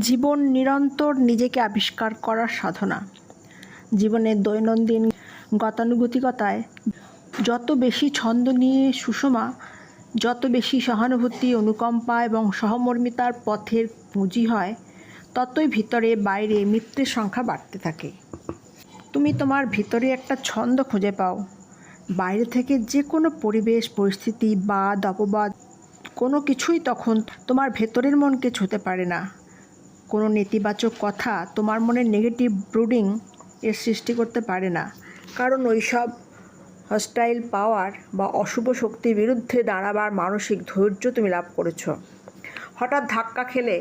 জীবন নিরন্তর নিজেকে আবিষ্কার করার সাধনা। জীবনের দৈনন্দিন গতানুগতিকতায় যত বেশি ছন্দ নিয়ে সুষমা, যত বেশি সহানুভূতি, অনুকম্পা এবং সহমর্মিতার পথের পুঁজি হয়, ততই ভিতরে বাইরে মিত্রের সংখ্যা বাড়তে থাকে। তুমি তোমার ভিতরে একটা ছন্দ খুঁজে পাও। বাইরে থেকে যে কোনো পরিবেশ, পরিস্থিতি, বাদ, অপবাদ, কোনো কিছুই তখন তোমার ভেতরের মনকে ছুঁতে পারে না। কোনো নেতিবাচক কথা তোমার মনে নেগেটিভ ব্রুডিং এর সৃষ্টি করতে পারে না। কারণ ওইসব হস্টাইল পাওয়ার বা অশুভ শক্তির বিরুদ্ধে দাঁড়াবার মানসিক ধৈর্য তুমি লাভ করেছ। হঠাৎ ধাক্কা খেলে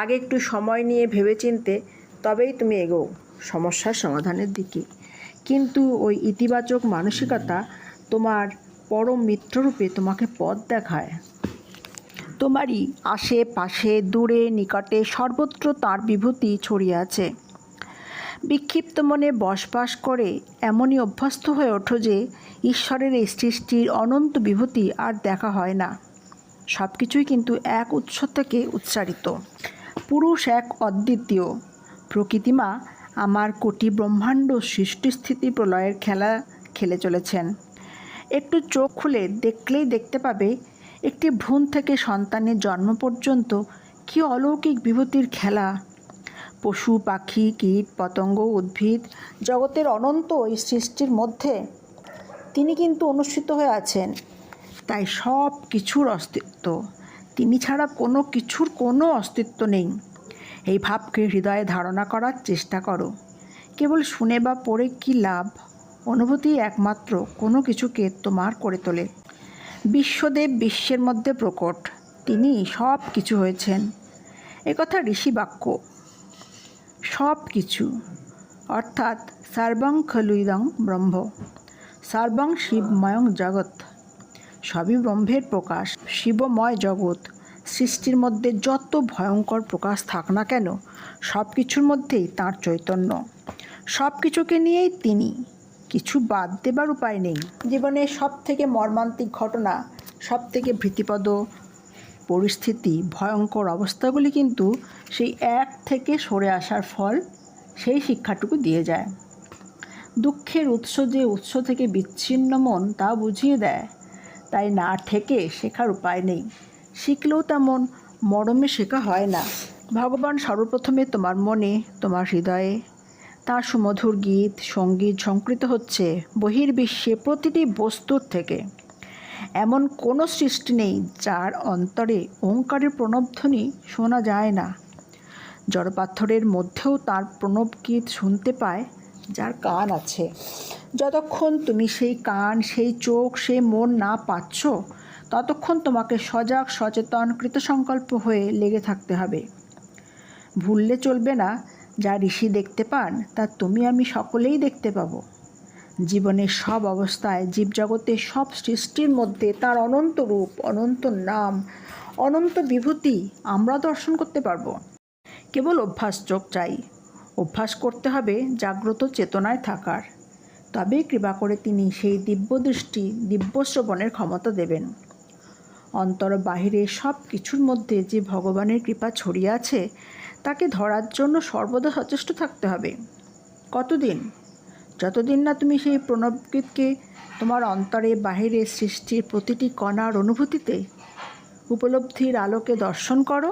আগে একটু সময় নিয়ে ভেবেচিন্তে তবেই তুমি এগোও, সমস্যার সমাধানের দিকে। কিন্তু ওই ইতিবাচক মানসিকতা তোমার পরম মিত্ররূপে তোমাকে পথ দেখায়। তোমারই আশেপাশে, দূরে, নিকটে সর্বত্র তার বিভূতি ছড়িয়ে আছে। বিক্ষিপ্ত মনে বসবাস করে, এমনই অভ্যস্ত হয়ে ওঠো যে ঈশ্বরের এই সৃষ্টির অনন্ত বিভূতি আর দেখা হয় না। সব কিছুই কিন্তু এক উৎস থেকে উচ্চারিত। পুরুষ এক অদ্বিতীয়। প্রকৃতিমা আমার কোটি ব্রহ্মাণ্ড সৃষ্টিস্থিতি প্রলয়ের খেলা খেলে চলেছেন। একটু চোখ খুলে দেখলেই দেখতে পাবে একটি ভ্রূণ থেকে সন্তানের জন্ম পর্যন্ত কী অলৌকিক বিভূতির খেলা? পশু, পাখি, কীট, পতঙ্গ, উদ্ভিদ জগতের অনন্ত এই সৃষ্টির মধ্যে তিনি কিন্তু অনুষ্ঠিত হয়ে আছেন। তাই সব কিছুর অস্তিত্ব। তিনি ছাড়া কোনো কিছুর কোনো অস্তিত্ব নেই। এই ভাবকে হৃদয়ে ধারণা করার চেষ্টা করো। কেবল শুনে বা পড়ে কি লাভ? অনুভূতি একমাত্র কোনো কিছুকে তোমার করে তোলে। বিশ্বদেব বিশ্বের মধ্যে প্রকট। তিনি সব কিছু হয়েছেন। একথা ঋষি বাক্য সব কিছু অর্থাৎ সর্বং খলুইদং ব্রহ্ম। সর্বং শিবময়ং জগৎ। সবই ব্রহ্মের প্রকাশ। শিবময় জগৎ। সৃষ্টির মধ্যে যত ভয়ঙ্কর প্রকাশ থাক না কেন সব কিছুর মধ্যেই তাঁর চৈতন্য। সব কিছুকে নিয়েই তিনি কিছু বাদ দেবার উপায় নেই। জীবনের সব থেকে মর্মান্তিক ঘটনা সব থেকে ভীতিপদ পরিস্থিতি, ভয়ঙ্কর অবস্থাগুলি কিন্তু সেই এক থেকে সরে আসার ফল সেই শিক্ষাটুকু দিয়ে যায়। দুঃখের উৎস যে উৎস থেকে বিচ্ছিন্ন মন তা বুঝিয়ে দেয়, তাই না থেকে শেখার উপায় নেই। শিখলেও তেমন মরমে শেখা হয় না। ভগবান সর্বপ্রথমে তোমার মনে, তোমার হৃদয়ে তার সুমধুর গীত, সংগীত সংকৃত হচ্ছে বহির্বিশ্বে প্রতিটি বস্তুর থেকে। এমন কোনো সৃষ্টি নেই যার অন্তরে ওঙ্কারের প্রণবধ্বনি শোনা যায় না। জড়পাথরের মধ্যেও তার প্রণব গীত শুনতে পায় যার কান আছে। যতক্ষণ তুমি সেই কান, সেই চোখ, সেই মন না পাচ্ছ, ততক্ষণ তোমাকে সজাগ, সচেতন, কৃতসংকল্প হয়ে লেগে থাকতে হবে। ভুললে চলবে না। যা ঋষি দেখতে পান, তা তুমি আমি সকলেই দেখতে পাবো। জীবনের সব অবস্থায় জীবজগতের সব সৃষ্টির মধ্যে তার অনন্ত রূপ, অনন্ত নাম, অনন্ত বিভূতি আমরা দর্শন করতে পারব। কেবল অভ্যাস চোখ চাই। অভ্যাস করতে হবে জাগ্রত চেতনায় থাকার। তবেই কৃপা করে তিনি সেই দিব্য দৃষ্টি, দিব্য শ্রবণের ক্ষমতা দেবেন। অন্তর বাহিরে সব কিছুর মধ্যে যে ভগবানের কৃপা ছড়িয়ে আছে তাকে ধরার জন্য সর্বদা সচেষ্ট থাকতে হবে। কতদিন? যতদিন না তুমি সেই প্রণবগীতকে তোমার অন্তরে, বাহিরে সৃষ্টির প্রতিটি কণার অনুভূতিতে উপলব্ধির আলোকে দর্শন করো।